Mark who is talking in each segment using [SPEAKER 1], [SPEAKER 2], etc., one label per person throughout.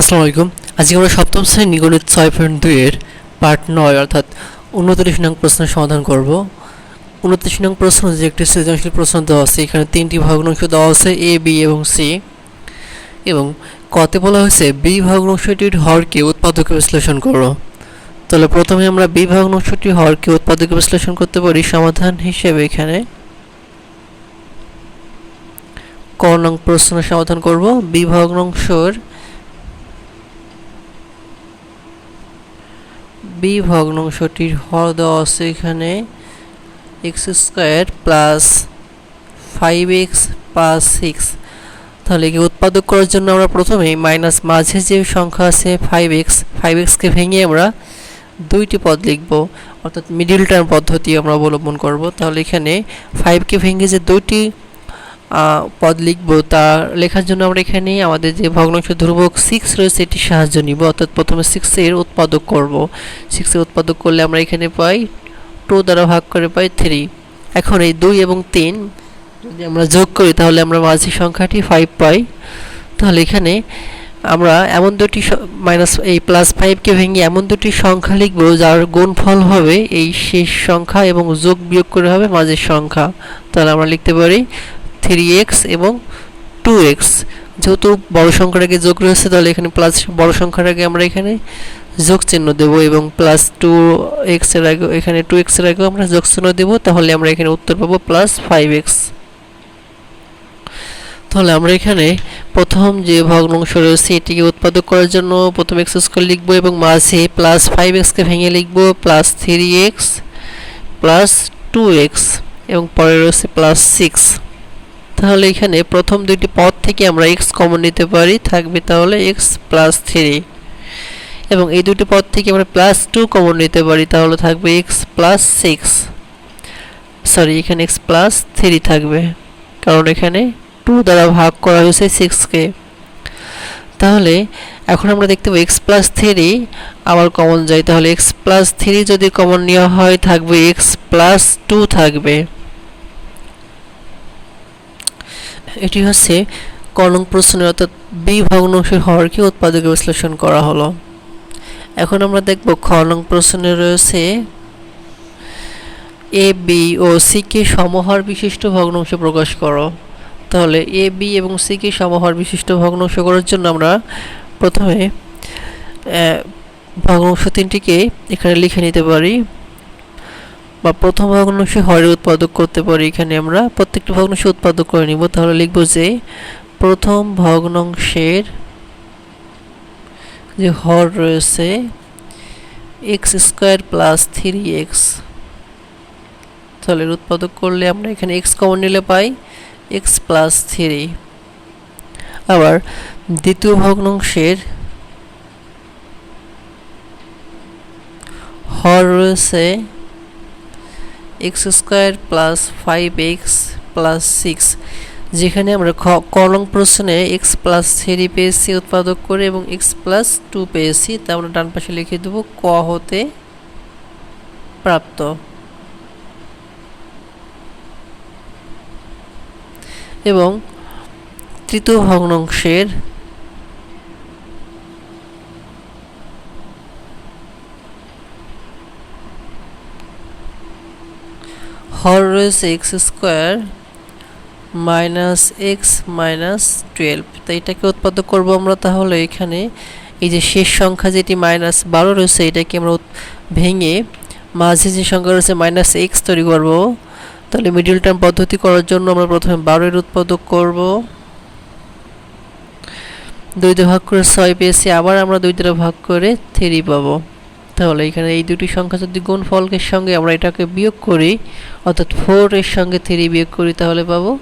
[SPEAKER 1] আসসালামু আলাইকুম। আজকে আমরা সপ্তম শ্রেণি গণিত ছয় পয়েন্ট দুইয়ের পার্ট নয়, অর্থাৎ উনত্রিশ নং প্রশ্নের সমাধান করব। উনত্রিশ নং প্রশ্ন যে একটি সৃজনশীল প্রশ্ন দেওয়া আছে, এখানে তিনটি ভগ্নাংশ দেওয়া আছে এ বি এবং সি এবং কতে বলা হয়েছে বি ভগ্নাংশটির হরকে উৎপাদকে বিশ্লেষণ করো। তাহলে প্রথমে আমরা বি ভগ্নাংশটির হরকে উৎপাদকে বিশ্লেষণ করতে পারি, সমাধান হিসেবে এখানে ক নং প্রশ্নের সমাধান করব। বি ভগ্নাংশর বি ভগ্নাংশটির হর দেওয়া আছে এখানে। X square plus five X plus six তাহলে কি উৎপাদক করার জন্য আমরা প্রথমেই মাইনাস মাঝে যে সংখ্যা আছে ফাইভ এক্স ফাইভ এক্সকে ভেঙে আমরা দুইটি পদ লিখব। অর্থাৎ মিডিল টার্ম পদ্ধতি আমরা অবলম্বন করব। তাহলে এখানে ফাইভকে ভেঙে যে দুইটি পদ লিখব তা লেখার জন্য আমরা এখানে আমাদের যে ভগ্নাংশ ধ্রুবক সিক্স রয়েছে এটির সাহায্য নিব। অর্থাৎ প্রথমে সিক্সের উৎপাদক করব। সিক্সের উৎপাদক করলে আমরা এখানে পাই টু দ্বারা ভাগ করে পাই থ্রি এখন এই দুই এবং তিন যদি আমরা যোগ করি, তাহলে আমরা মাঝি সংখ্যাটি ফাইভ পাই। তাহলে এখানে আমরা এমন দুটি মাইনাস এই প্লাস ফাইভকে ভেঙে এমন দুটি সংখ্যা লিখব, যার গুণফল হবে এই শেষ সংখ্যা এবং যোগ বিয়োগ করে হবে মাঝের সংখ্যা। তাহলে আমরা লিখতে পারি থ্রি এক্স এবং টু এক্স যেহেতু বড় সংখ্যার আগে যোগ রয়েছে তাহলে এখানে প্লাস বড় সংখ্যার আগে আমরা এখানে যোগ চিহ্ন দেবো এবং প্লাস টু এক্সের আগে এখানে টু এক্সের আগেও আমরা যোগ চিহ্ন দেবো, তাহলে আমরা এখানে উত্তর পাবো প্লাস ফাইভ এক্স তাহলে আমরা এখানে প্রথম যে ভগ্নাংশ রয়েছে, এটিকে উৎপাদক করার জন্য প্রথম এক্স স্কোয়ার লিখব এবং মাঝে প্লাস ফাইভ এক্সকে ভেঙে লিখব plus three X plus two X এবং পরে রয়েছে প্লাস সিক্স তাহলে এখানে প্রথম দুইটি পদ থেকে আমরা এক্স কমন নিতে পারি, থাকবে তাহলে এক্স প্লাস থ্রি এবং এই দুটি পদ থেকে আমরা প্লাস টু কমন নিতে পারি, তাহলে থাকবে এক্স প্লাস সিক্স সরি এখানে এক্স প্লাস থ্রি থাকবে, কারণ এখানে টু দ্বারা ভাগ করা হয়েছে সিক্সকে তাহলে এখন আমরা দেখতে পাবো এক্স প্লাস থ্রি আবার কমন যায়, তাহলে এক্স প্লাস থ্রি যদি কমন নেওয়া হয়, থাকবে এক্স প্লাস টু থাকবে। এটি হচ্ছে কলম প্রশ্নের অর্থাৎ বি ভগ্নাংশের হরকে উৎপাদকে বিশ্লেষণ করা হলো। এখন আমরা দেখব খ নং প্রশ্নে রয়েছে A B O C K সমহার বিশিষ্ট ভগ্নাংশ প্রকাশ করো। তাহলে এ বি এবং সি কে সমহার বিশিষ্ট ভগ্নাংশ করার জন্য আমরা প্রথমে ভগ্নাংশ তিনটিকে এখানে লিখে নিতে পারি। বা প্রথম ভগ্নাংশে হরের উৎপাদক করতে পারি, এখানে আমরা প্রত্যেকটি ভগ্নাংশ উৎপাদক করে নিব। তাহলে লিখব যে প্রথম ভগ্নাংশের যে হর রয়েছে x square plus three x তাহলে উৎপাদক করলে আমরা এখানে এক্স কমন নিলে পাই এক্স প্লাস থ্রি আবার দ্বিতীয় ভগ্নাংশের হর রয়েছে x square plus five x plus six যেখানে আমরা খ, কলম প্রশ্নে এক্স প্লাস থ্রি পেয়েছি, উৎপাদক করে, এবং এক্স প্লাস টু পেয়েছি, তা আমরা ডান পাশে লিখে দেবো, ক হতে প্রাপ্ত। এবং তৃতীয় ভগ্নাংশের হর রয়েছে x square minus x minus twelve. তো এটাকে উৎপাদক করব আমরা তাহলে এখানে। এই যে শেষ সংখ্যা যেটি মাইনাস বারো রয়েছে, এটাকে আমরা ভেঙে মাঝে যে সংখ্যা রয়েছে মাইনাস এক্স তৈরি করব। তাহলে মিডিল টার্ম পদ্ধতি করার জন্য আমরা প্রথমে বারোর উৎপাদক করব। দুই ভাগ করে ছয় পেয়েছি, আবার আমরা দুই দ্বারা ভাগ করে থ্রি পাবো। তাহলে এখানে এই দুটি সংখ্যা যদি গুণ ফলকের সঙ্গে আমরা এটাকে বিয়োগ করি, অর্থাৎ ফোর এর সঙ্গে থ্রি বিয়োগ করি, তাহলে পাবো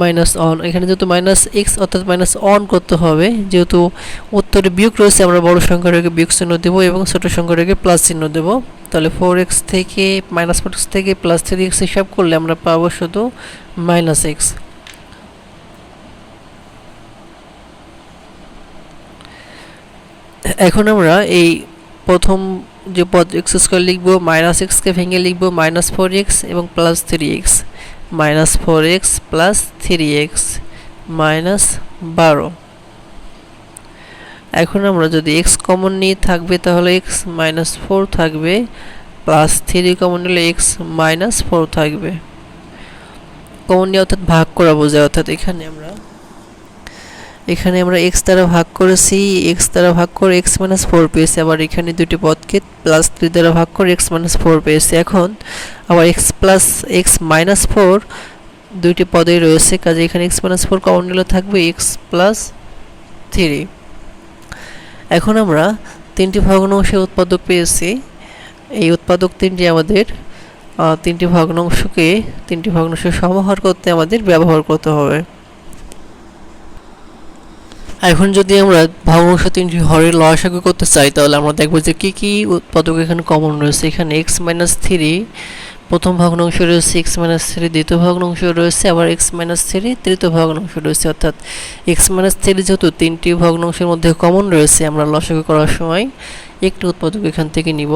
[SPEAKER 1] মাইনাস অন এখানে যেহেতু মাইনাস এক্স অর্থাৎ মাইনাস অন করতে হবে, যেহেতু উত্তরে বিয়োগ রয়েছে, আমরা বড় সংখ্যাটাকে বিয়োগ চিহ্ন দেবো এবং ছোটো সংখ্যাটাকে প্লাস চিহ্ন দেবো। তাহলে ফোর এক্স থেকে মাইনাস ফোর এক্স থেকে প্লাস থ্রি এক্স হিসাব করলে আমরা পাবো শুধু মাইনাস এক্স এখন আমরা এই প্রথম যে পদ এক্স স্কোয়ার লিখব মাইনাস এক্সকে ভেঙে লিখব মাইনাস ফোর এক্স এবং plus three x minus four x plus three x minus বারো। এখন আমরা যদি এক্স কমন নিয়ে থাকবে তাহলে এক্স মাইনাস ফোর থাকবে প্লাস থ্রি কমন নিলে এক্স মাইনাস ফোর থাকবে। কমন নিয়ে অর্থাৎ ভাগ করা বোঝায়, অর্থাৎ এখানে আমরা এখানে আমরা এক্স দ্বারা ভাগ করেছি এক্স দ্বারা ভাগ করে এক্স মাইনাস ফোর পেয়েছি, আবার এখানে দুটি পদকে প্লাস থ্রি দ্বারা ভাগ করে এক্স মাইনাস ফোর পেয়েছি। এখন আবার x plus x minus four দুইটি পদেই রয়েছে, কাজে এখানে এক্স মাইনাস ফোর কমন নিলে থাকবে এক্স প্লাস থ্রি এখন আমরা তিনটি ভগ্নাংশের উৎপাদক পেয়েছি। এই উৎপাদক তিনটি আমাদের তিনটি ভগ্নাংশকে, তিনটি ভগ্নাংশ সমাহার করতে আমাদের ব্যবহার করতে হবে। এখন যদি আমরা ভগ্নাংশ তিনটি হরের লসাগু করতে চাই, তাহলে আমরা দেখব যে কি কি উৎপাদক এখানে কমন রয়েছে। এখানে এক্স মাইনাস থ্রি প্রথম ভগ্নাংশ রয়েছে এক্স মাইনাস থ্রি দ্বিতীয় ভগ্নাংশ রয়েছে, আবার এক্স মাইনাস থ্রি তৃতীয় ভগ্নাংশ রয়েছে। অর্থাৎ এক্স মাইনাস থ্রি যেহেতু তিনটি ভগ্নাংশের মধ্যে কমন রয়েছে, আমরা লসাগু করার সময় একটি উৎপাদক এখান থেকে নিব।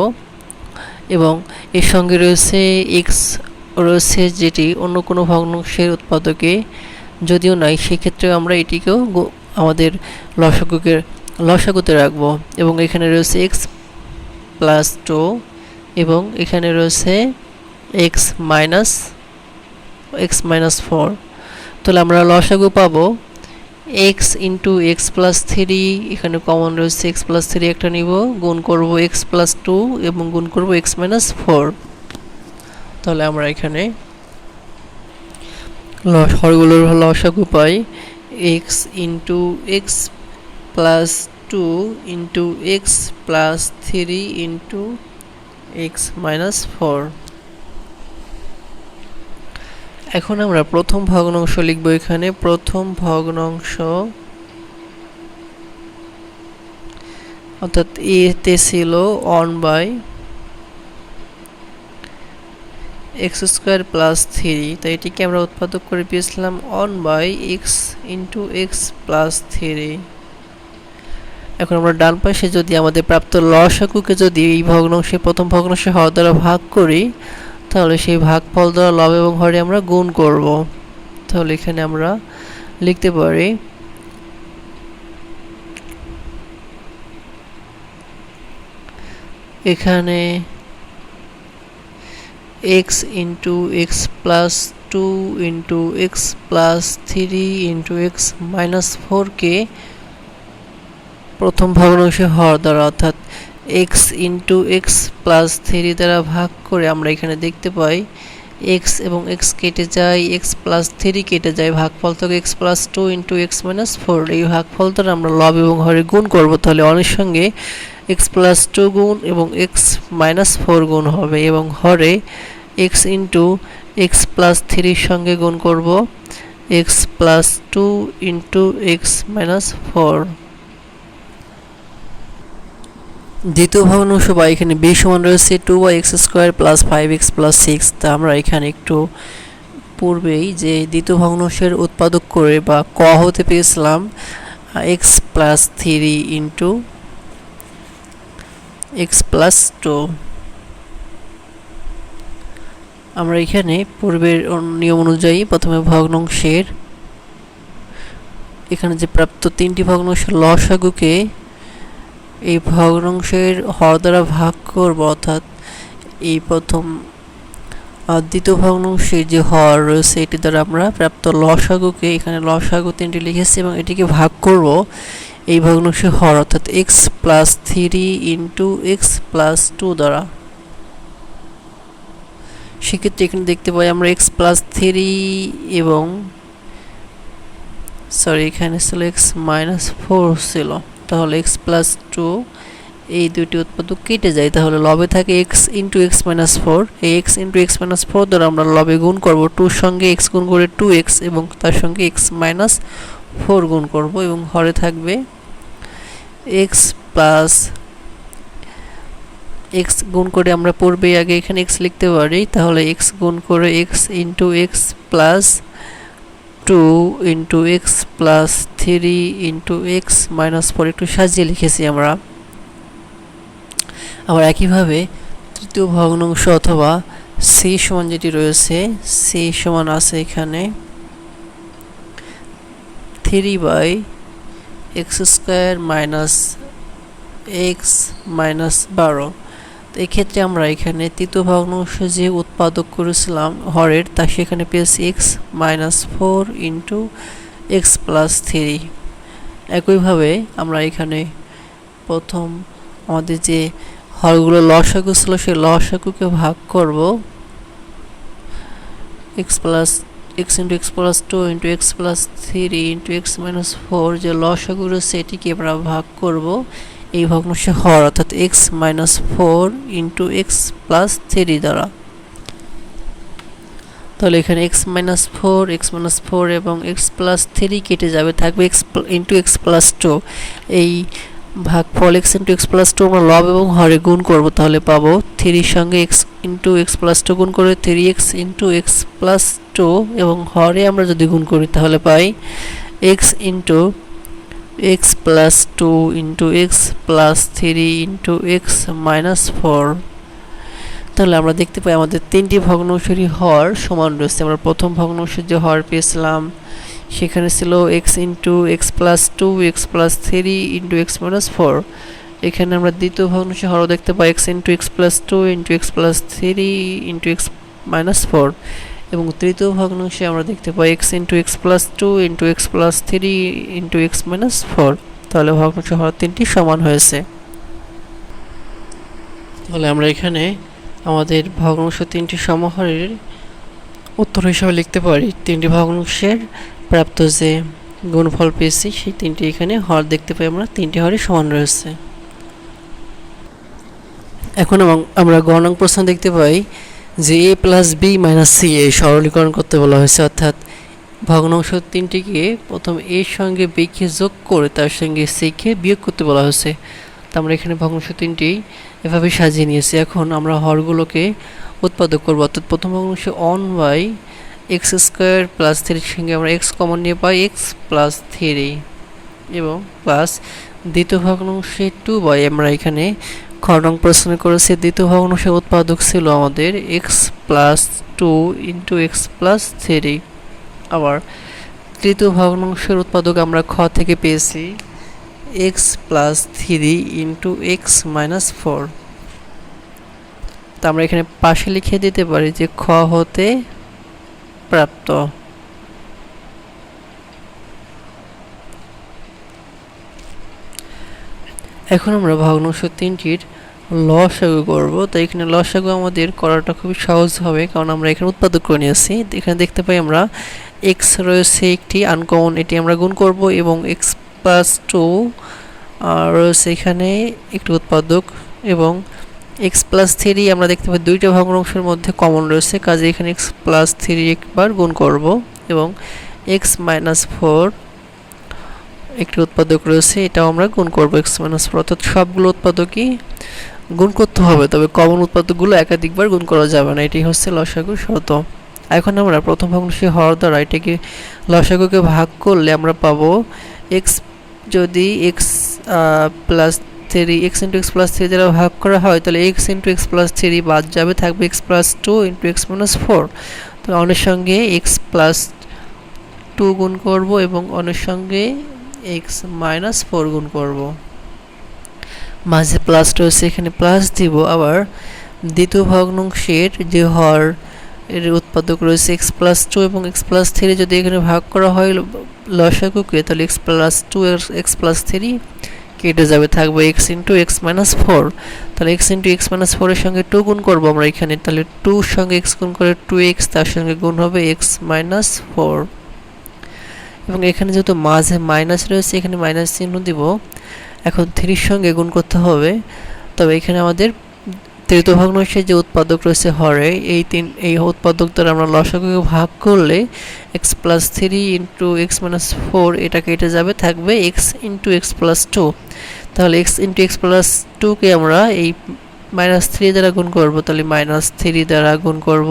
[SPEAKER 1] এবং এর সঙ্গে রয়েছে এক্স রয়েছে যেটি অন্য কোনো ভগ্নাংশের উৎপাদকে যদিও নাই সেক্ষেত্রে আমরা এটিকেও আমাদের লসাগুকে, লসাগুতে রাখব এবং এখানে রয়েছে এক্স প্লাস টু এবং এখানে রয়েছে x minus x minus four তাহলে আমরা লসাগু পাবো x into x plus three এখানে কমন রয়েছে এক্স প্লাস থ্রি একটা নিব, গুণ করব এক্স প্লাস টু এবং গুণ করব এক্স মাইনাস ফোর তাহলে আমরা এখানে ল- হরগুলোর লসাগু পাই। X into x plus two into x plus three into x minus four এখন আমরা প্রথম ভগ্নাংশ লিখব এখানে। প্রথম ভগ্নাংশ অর্থাৎ এতে ছিল one by x square plus three. তাই এটিকে আমরা উৎপাদক করে পেয়েছিলাম one by x into x plus three. এখন আমরা ডান পাশে যদি আমাদের প্রাপ্ত লসাকুকে যদি এই ভগ্নাংশে, প্রথম ভগ্নাংশে হওয়া দ্বারা ভাগ করি, তাহলে সেই ভাগফল দ্বারা লব এবং হরে আমরা গুণ করব। তাহলে এখানে আমরা লিখতে পারি এখানে x into x plus two into x plus three into x minus ফোরকে প্রথম ভগ্নাংশে হওয়ার দ্বারা, অর্থাৎ x into x plus three দ্বারা ভাগ করে আমরা এখানে দেখতে পাই এক্স এবং এক্স কেটে যায় এক্স প্লাস থ্রি কেটে যায়, ভাগফল থেকে x plus two into x minus four এই ভাগফল দ্বারা আমরা লব এবং হরে গুণ করব, তাহলে অনেক সঙ্গে এক্স প্লাস টু গুণ এবং এক্স মাইনাস ফোর গুণ হবে এবং হরে এক্স ইন্টু এক্স প্লাস থ্রির সঙ্গে গুণ করব। X plus two into x minus four দ্বিতীয় ভগ্নাংশ বা এখানে বি সমান রয়েছে two by x square plus five x plus six তা আমরা এখানে একটু পূর্বেই যে দ্বিতীয় ভগ্নাংশের উৎপাদক করে বা ক হতে পেয়েছিলাম x plus three into x plus two আমরা এখানে পূর্বের নিয়ম অনুযায়ী প্রথমে ভগ্নাংশের এখানে যে প্রাপ্ত তিনটি ভগ্নাংশের লসাগুকে এই ভগ্নাংশের হর দ্বারা ভাগ করব, অর্থাৎ এই প্রথম দ্বিতীয় ভগ্নাংশের যে হর রয়েছে, এটি দ্বারা আমরা প্রাপ্ত লসাগুকে এখানে লসাগু তিনটি লিখেছি এবং এটিকে ভাগ করব। এই ভগ্নাংশের হর, অর্থাৎ x plus three into x plus two দ্বারা। সেক্ষেত্রে এখানে দেখতে পাই আমরা এক্স প্লাস থ্রি এবং সরি এখানে ছিল এক্স মাইনাস ফোর ছিল। তাহলে এক্স প্লাস টু এই দুইটি উৎপাদক কেটে যায়। তাহলে লবে থাকে x into x minus four এই x into x minus four দ্বারা আমরা লবে গুণ করব। টুর সঙ্গে এক্স গুণ করে টু এক্স এবং তার সঙ্গে এক্স মাইনাস ফোর গুণ করব এবং হরে থাকবে এক্স প্লাস এক্স গুণ করে আমরা পূর্বে আগে এখানে এক্স লিখতে পারি, তাহলে এক্স গুণ করে x into x plus two into x plus three into x minus four একটু সাজিয়ে লিখেছি আমরা। আবার একইভাবে তৃতীয় ভগ্নাংশ অথবা সি সমান যেটি রয়েছে সি সমান আছে এখানে three by x square minus x minus বারো। তো এক্ষেত্রে আমরা এখানে তৃতীয় ভগ্নাংশ যে উৎপাদক করেছিলাম হরের, তা সেখানে পেয়েছি x minus four into x plus three একইভাবে আমরা এখানে প্রথম আমাদের যে হরগুলো লসাগু ছিল, সেই লসাগুকে ভাগ করব। X plus x into x plus two into x plus three into x minus four যে লসাগু রয়েছে এটিকে আমরা ভাগ করব, এই ভগ্নাংশে হর, অর্থাৎ x minus four into x plus three দ্বারা। তাহলে এখানে x minus four x minus four এবং এক্স প্লাস থ্রি কেটে যাবে, থাকবে x into x plus two এই ভাগফল x into x plus two আমরা লব এবং হরে গুণ করব, তাহলে পাবো থ্রির সঙ্গে x into x plus two গুণ করে three x into x plus two এবং হরে আমরা যদি গুণ করি, তাহলে পাই x into x plus two into x plus three into x minus four তাহলে আমরা দেখতে পাই আমাদের তিনটি ভগ্নাংশেরই হর সমান রয়েছে। আমরা প্রথম ভগ্নাংশের যে হর পেয়েছিলাম সেখানে ছিল x into x plus two x plus three into x minus four এখানে আমরা দ্বিতীয় ভগ্নাংশে হরও দেখতে পাই x into x plus two into x plus three into x minus four এবং তৃতীয় ভগ্নাংশে আমরা দেখতে পাই x into x plus two into x plus three into x minus four তাহলে ভগ্নাংশ হর তিনটি সমান হয়েছে। তাহলে আমরা এখানে আমাদের ভগ্নাংশ তিনটি সমাহারের উত্তর হিসাবে লিখতে পারি। তিনটি ভগ্নাংশের প্রাপ্ত যে গুণফল পেয়েছি, সেই তিনটি এখানে হর দেখতে পাই আমরা। তিনটি হরই সমান রয়েছে। এখন আমরা গণাঙ্ক প্রশ্ন দেখতে পাই যে A plus B minus C এ সরলীকরণ করতে বলা হয়েছে। অর্থাৎ ভগ্নাংশ তিনটিকে প্রথম এর সঙ্গে বিকে যোগ করে তার সঙ্গে সিকে বিয়োগ করতে বলা হয়েছে। তো আমরা এখানে ভগ্নাংশ তিনটি এভাবে সাজিয়ে নিয়েছি। এখন আমরা হরগুলোকে উৎপাদক করব। অর্থাৎ প্রথম ভগ্নাংশ one by x square plus থ্রির সঙ্গে আমরা এক্স কমন নিয়ে পাই এক্স প্লাস থ্রি এবং প্লাস দ্বিতীয় ভগ্নাংশে টু বাই আমরা এখানে খরং প্রশ্ন করেছি, দ্বিতীয় ভগ্নাংশের উৎপাদক ছিল আমাদের x plus two into x plus three আবার তৃতীয় ভগ্নাংশের উৎপাদক আমরা খ থেকে পেয়েছি x plus three into x minus four তা আমরা এখানে পাশে লিখে দিতে পারি যে খ হতে প্রাপ্ত এখন আমরা ভগ্নাংশ তিনটির লসাগু করব। তো এখানে লসাগু আমাদের করাটা খুবই সহজ হবে, কারণ আমরা এখানে উৎপাদক করে নিয়েছি। এখানে দেখতে পাই আমরা এক্স রয়েছে একটি আনকমন এটি আমরা গুণ করব এবং এক্স প্লাস টু রয়েছে এখানে একটি উৎপাদক এবং এক্স প্লাস থ্রি আমরা দেখতে পাই দুইটা ভগ্নাংশের মধ্যে কমন রয়েছে। কাজে এখানে এক্স প্লাস থ্রি একবার গুণ করব এবং এক্স মাইনাস ফোর একটি উৎপাদক রয়েছে, এটাও আমরা গুণ করব এক্স মাইনাস ফোর অর্থাৎ সবগুলো উৎপাদকই গুণ করতে হবে, তবে কমন উৎপাদকগুলো একাধিকবার গুণ করা যাবে না এটি হচ্ছে লসাগু শর্ত। এখন আমরা প্রথম ভগ্নাংশে হওয়ার দ্বারা এটাকে লসাগুকে ভাগ করলে আমরা পাবো এক্স যদি x plus three x into x plus three দ্বারা ভাগ করা হয়, তাহলে x into x plus three বাদ যাবে, থাকবে x plus two into x minus four. তো অনের সঙ্গে এক্স প্লাস টু গুণ করব এবং অনের সঙ্গে এক্স মাইনাস ফোর গুণ করব। মাঝে প্লাস রয়েছে এখানে প্লাস দিব, আবার দ্বিতীয় ভগ্নাংশের যে হর এর উৎপাদক রয়েছে এক্স প্লাস টু এবং এক্স প্লাস থ্রি যদি এখানে ভাগ করা হয় লসাগুকে তাহলে x plus two x plus three কেটে যাবে, থাকবে x into x minus four তাহলে এক্স ইন্টু এক্স মাইনাস ফোরের সঙ্গে টু গুণ করব আমরা এখানে। তাহলে টুর সঙ্গে এক্স গুণ করে টু এক্স তার সঙ্গে গুণ হবে এক্স মাইনাস ফোর এবং এখানে যেহেতু মাঝে মাইনাস রয়েছে, এখানে মাইনাস চিহ্ন দিব। এখন থ্রির সঙ্গে গুণ করতে হবে। তবে এখানে আমাদের তৃতীয় ভগ্নাংশের যে উৎপাদক রয়েছে হরে, এই তিন, এই উৎপাদক দ্বারা আমরা লসাগুকে ভাগ করলে x plus three into x minus four এটা কেটে যাবে, থাকবে x into x plus two তাহলে এক্স ইন্টু এক্স প্লাস টুকে আমরা এই মাইনাস থ্রি দ্বারা গুণ করব, তাহলে মাইনাস থ্রি দ্বারা গুণ করব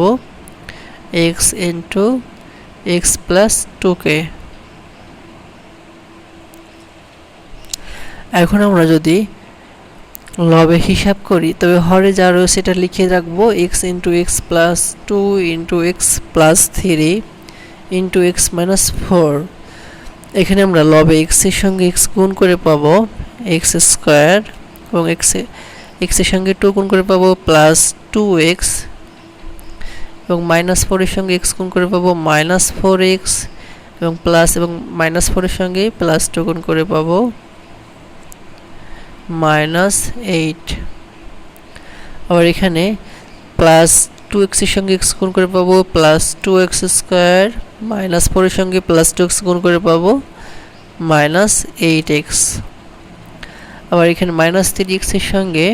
[SPEAKER 1] এক্স ইন্টু এক্স প্লাস টুকে এখন আমরা যদি লবে হিসাব করি, তবে হরে যা রয়েছে সেটা লিখে রাখব x into x plus two into x plus three into x minus four এখানে আমরা লবে এক্সের সঙ্গে এক্স গুণ করে পাবো এক্স স্কোয়ার এবং এক্স এক্সের সঙ্গে টু গুণ করে পাবো প্লাস টু এক্স এবং মাইনাস ফোরের সঙ্গে এক্স গুণ করে পাবো মাইনাস ফোর এক্স এবং প্লাস এবং মাইনাস ফোরের সঙ্গে প্লাস টু গুণ করে পাবো। মাইনাস এইট আবার এখানে প্লাস টু এক্সের সঙ্গে এক্স গুণ করে পাবো plus two x square minus ফোরের সঙ্গে প্লাস টু এক্স গুণ করে পাবো মাইনাস এইট এক্স আবার এখানে মাইনাস থ্রি এক্সের সঙ্গে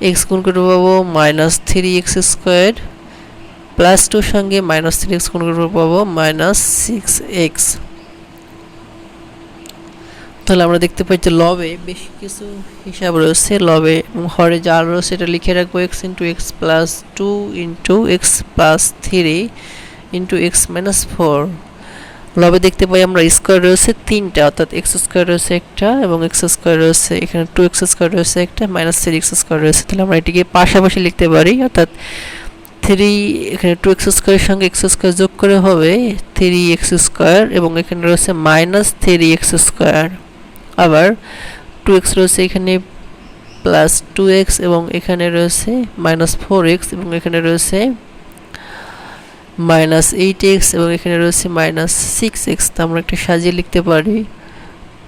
[SPEAKER 1] এক্স গুণ করে পাবো minus three x square plus টুর সঙ্গে মাইনাস থ্রি এক্স গুণ করে পাবো মাইনাস সিক্স এক্স তাহলে আমরা দেখতে পাই যে লবে বেশ কিছু হিসাব রয়েছে। লবে হরে যা রয়েছে এটা লিখে রাখব x into x plus two into x plus three into x minus four লবে দেখতে পাই আমরা স্কোয়ার রয়েছে তিনটা, অর্থাৎ এক্স স্কোয়ার রয়েছে একটা এবং এক্স স্কোয়ার রয়েছে, এখানে টু এক্স স্কোয়ার রয়েছে একটা মাইনাস থ্রি এক্স স্কোয়ার রয়েছে। তাহলে আমরা এটিকে পাশাপাশি লিখতে পারি, অর্থাৎ থ্রি এখানে টু এক্স স্কোয়ারের সঙ্গে এক্স স্কোয়ার যোগ করে হবে থ্রি এক্স স্কোয়ার এবং এখানে রয়েছে মাইনাস থ্রি এক্স স্কোয়ার আবার টু এক্স রয়েছে এখানে প্লাস টু এক্স এবং এখানে রয়েছে মাইনাস ফোর এক্স এবং এখানে রয়েছে মাইনাস এইট এক্স এবং এখানে রয়েছে মাইনাস সিক্স এক্স তা আমরা একটা সাজিয়ে লিখতে পারি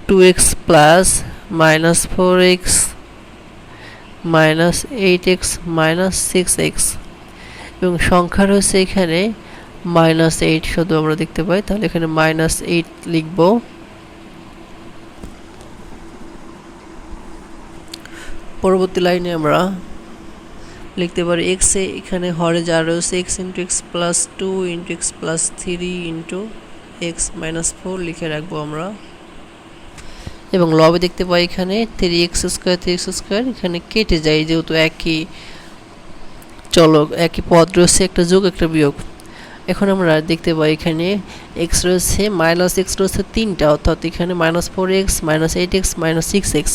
[SPEAKER 1] two x plus minus four x minus eight x minus six x এবং সংখ্যা রয়েছে এখানে মাইনাস এইট শুধু আমরা দেখতে পাই। তাহলে এখানে মাইনাস এইট লিখব। পরবর্তী লাইনে আমরা লিখতে পারি এক্স এ এখানে হরে যা রয়েছে x into x plus two into x plus three into x minus four লিখে রাখব আমরা। এবং লবে দেখতে পাই এখানে three x square three x square এখানে কেটে যায়, যেহেতু একই চলক, একই পদ রয়েছে, একটা যোগ, একটা বিয়োগ। এখন আমরা দেখতে পাই এখানে এক্স রয়েছে মাইনাস এক্স রয়েছে তিনটা, অর্থাৎ এখানে minus four x minus eight x minus six x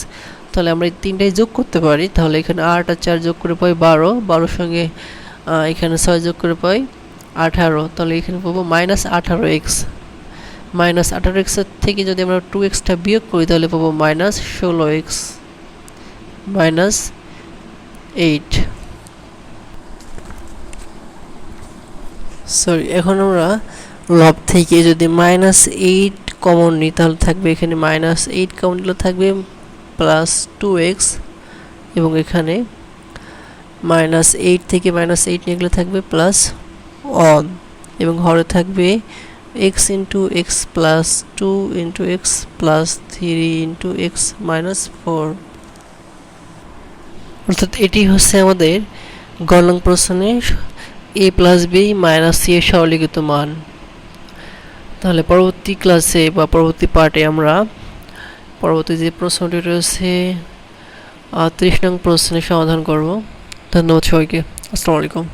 [SPEAKER 1] তাহলে আমরা এই তিনটাই যোগ করতে পারি। তাহলে এখানে আট আর চার যোগ করে পাই বারো। বারোর সঙ্গে এখানে ছয় যোগ করে পাই আঠারো। তাহলে এখানে পাবো মাইনাস আঠারো এক্স মাইনাস আঠারো এক্সের থেকে যদি আমরা টু এক্সটা বিয়োগ করি, তাহলে পাবো মাইনাস ষোলো এক্স মাইনাস এইট সরি এখন আমরা লব থেকে যদি মাইনাস এইট কমন নিই, তাহলে থাকবে এখানে মাইনাস এইট কমন নিলে থাকবে প্লাস টু এক্স এবং এখানে মাইনাস এইট থেকে মাইনাস এইট নিয়ে থাকবে প্লাস ওয়ান এবং হরে থাকবে x into x plus two into x plus three into x minus four অর্থাৎ এটি হচ্ছে আমাদের গলং প্রশ্নে A plus B minus C এর সরলিখিত মান। তাহলে পরবর্তী ক্লাসে বা পরবর্তী পার্টে আমরা পরবর্তী যে প্রশ্নটি রয়েছে ত্রিশ নং প্রশ্নের সমাধান করব। ধন্যবাদ সবাইকে। আসসালামু আলাইকুম।